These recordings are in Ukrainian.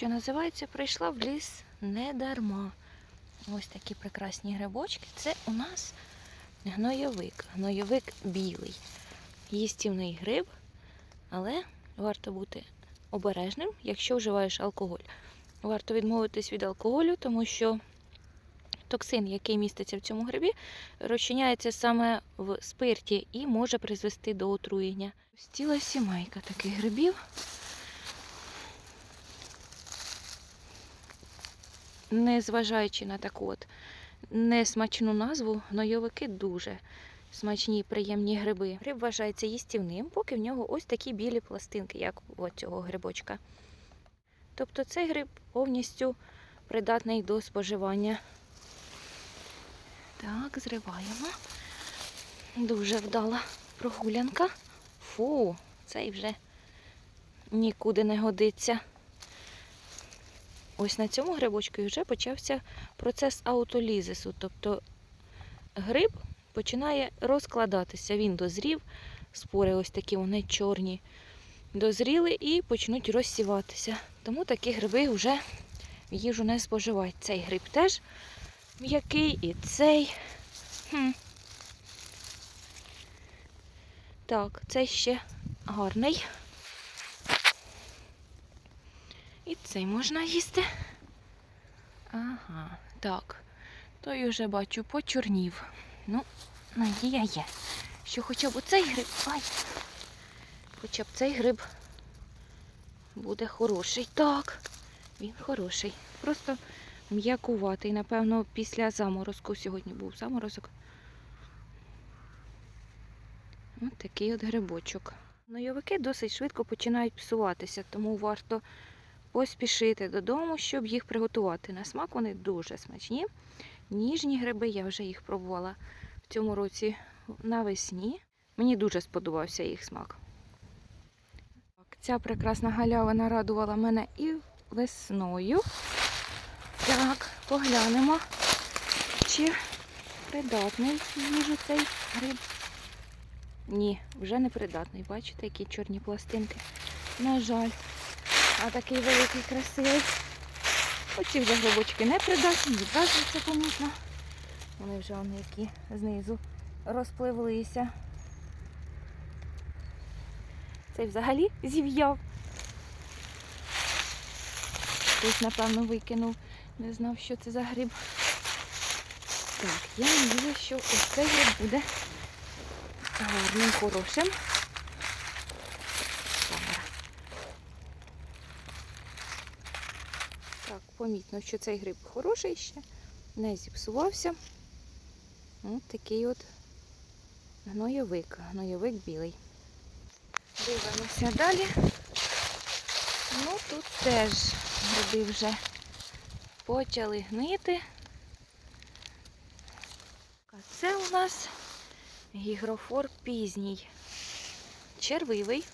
що називається, прийшла в ліс не дарма. Ось такі прекрасні грибочки. Це у нас гнойовик. Гнойовик білий. Їстівний гриб, але варто бути обережним, якщо вживаєш алкоголь. Варто відмовитись від алкоголю, тому що токсин, який міститься в цьому грибі, розчиняється саме в спирті і може призвести до отруєння. Ось Ціла сімейка таких грибів. Незважаючи на таку от несмачну назву, гнойовики дуже смачні і приємні гриби. Гриб вважається їстівним, поки в нього ось такі білі пластинки, як у цього грибочка. Тобто цей гриб повністю придатний до споживання. Так, зриваємо. Дуже вдала прогулянка. Фу, цей вже нікуди не годиться. Ось на цьому грибочку вже почався процес аутолізису. Тобто гриб починає розкладатися. Він дозрів, спори ось такі вони чорні, дозріли і почнуть розсіватися. Тому такі гриби вже в їжу не споживають. Цей гриб теж м'який і цей. Хм. Так, цей ще гарний. І цей можна їсти. Ага, так. Той уже бачу почорнів. Ну, надія є. Що хоча б оцей гриб. Ай! Хоча б цей гриб буде хороший. Так, він хороший. Просто м'якуватий. Напевно, після заморозку сьогодні був заморозок. Ось такий от грибочок. Нойовики досить швидко починають псуватися, тому варто поспішити додому, щоб їх приготувати. На смак вони дуже смачні. Ніжні гриби, я вже їх пробувала в цьому році навесні. Мені дуже сподобався їх смак. Ця прекрасна галявина радувала мене і весною. Так, поглянемо, чи придатний їжу цей гриб. Ні, вже не придатний. Бачите, які чорні пластинки. На жаль. А такий великий, красивий. Оці вже грибочки не придатні, це помітно. Вони вже вони які знизу розпливлися. Цей взагалі зів'яв. Хтось, напевно, викинув. Не знав, що це за гриб. Так, я надію, що ось цей буде гарним, хорошим. Так, помітно, що цей гриб хороший ще, не зіпсувався. Ось такий от гнойовик, гнойовик білий. Дивимося далі. Ну тут теж гриби вже почали гнити. А це у нас гігрофор пізній. Червивий.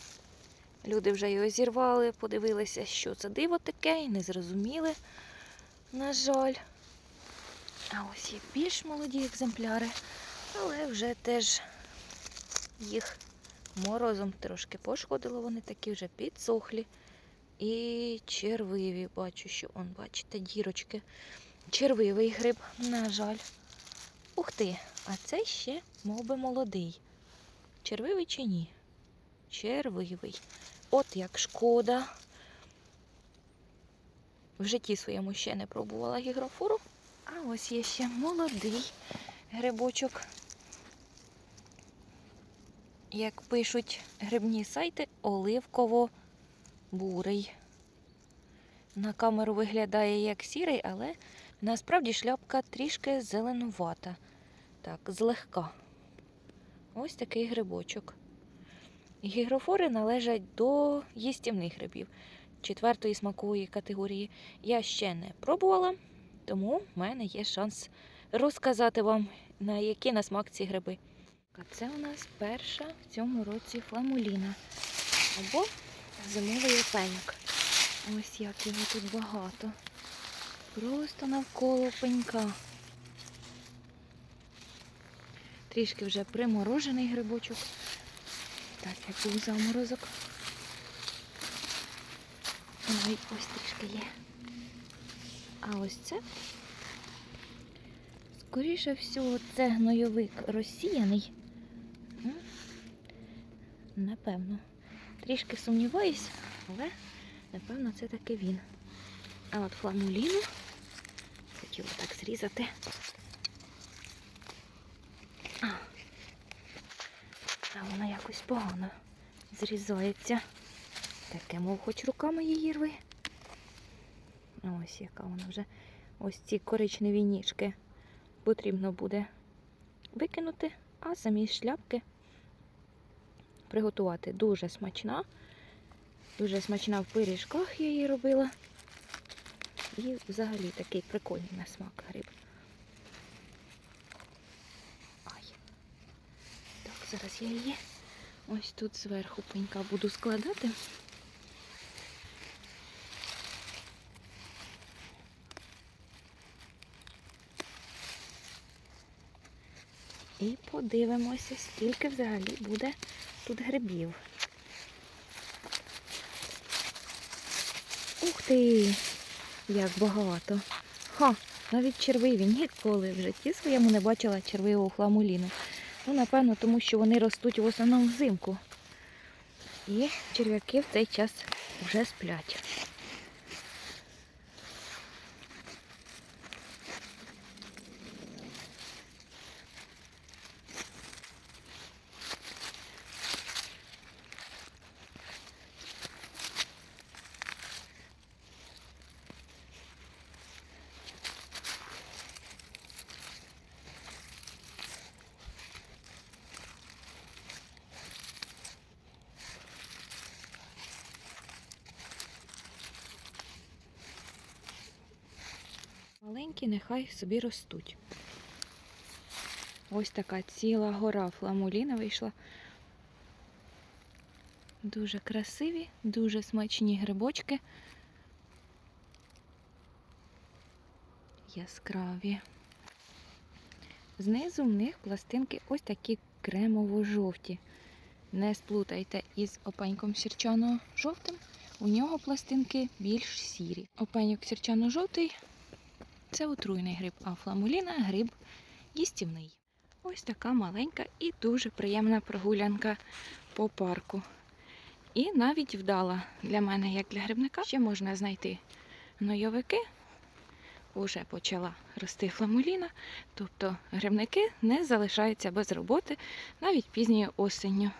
Люди вже його зірвали, подивилися, що це диво таке, і не зрозуміли, на жаль. А ось є більш молоді екземпляри, але вже теж їх морозом трошки пошкодило, вони такі вже підсохлі. І червиві, бачу, що он, бачите, дірочки. Червивий гриб, на жаль. Ух ти, а це ще мов би, молодий. Червивий чи ні? Червивий. От як шкода. В житті своєму ще не пробувала гігрофору. А ось є ще молодий грибочок. Як пишуть грибні сайти, оливково-бурий. На камеру виглядає як сірий, але насправді шляпка трішки зеленувата. Так, злегка. Ось такий грибочок. Гігрофори належать до їстівних грибів четвертої смакової категорії. Я ще не пробувала, тому в мене є шанс розказати вам, на які на смак ці гриби. А це у нас перша в цьому році фламуліна або зимовий опеньок. Ось як його тут багато. Просто навколо пенька. Трішки вже приморожений грибочок. Так, як був заморозок. Навіть ось трішки є. А ось це. Скоріше всього, це гнойовик розсіяний. Напевно. Трішки сумніваюсь, але напевно це таки він. А от фламуліну хотіла так зрізати. А, а вона якось погано зрізається. Таке, мов хоч руками її рви. Ось яка вона вже. Ось ці коричневі ніжки потрібно буде викинути, а самі шляпки приготувати. Дуже смачна. Дуже смачна в пиріжках я її робила. І взагалі такий прикольний на смак гриб. Ай. Так, зараз я її ось тут зверху пенька буду складати. І подивимося, скільки взагалі буде тут грибів. Ух ти! Як багато. Ха, навіть червиві ніколи в житті своєму не бачила червивого хламуліну. Ну, напевно, тому що вони ростуть в основному взимку. І черв'яки в цей час вже сплять. Маленькі нехай собі ростуть. Ось така ціла гора фламуліна вийшла. Дуже красиві, дуже смачні грибочки. Яскраві. Знизу в них пластинки ось такі кремово-жовті. Не сплутайте із опеньком сірчано-жовтим. У нього пластинки більш сірі. Опеньок сірчано-жовтий це отруйний гриб, а фламуліна гриб їстівний. Ось така маленька і дуже приємна прогулянка по парку. І навіть вдала для мене, як для грибника, ще можна знайти гнойовики. Уже почала рости фламуліна, тобто грибники не залишаються без роботи навіть пізньою осенню.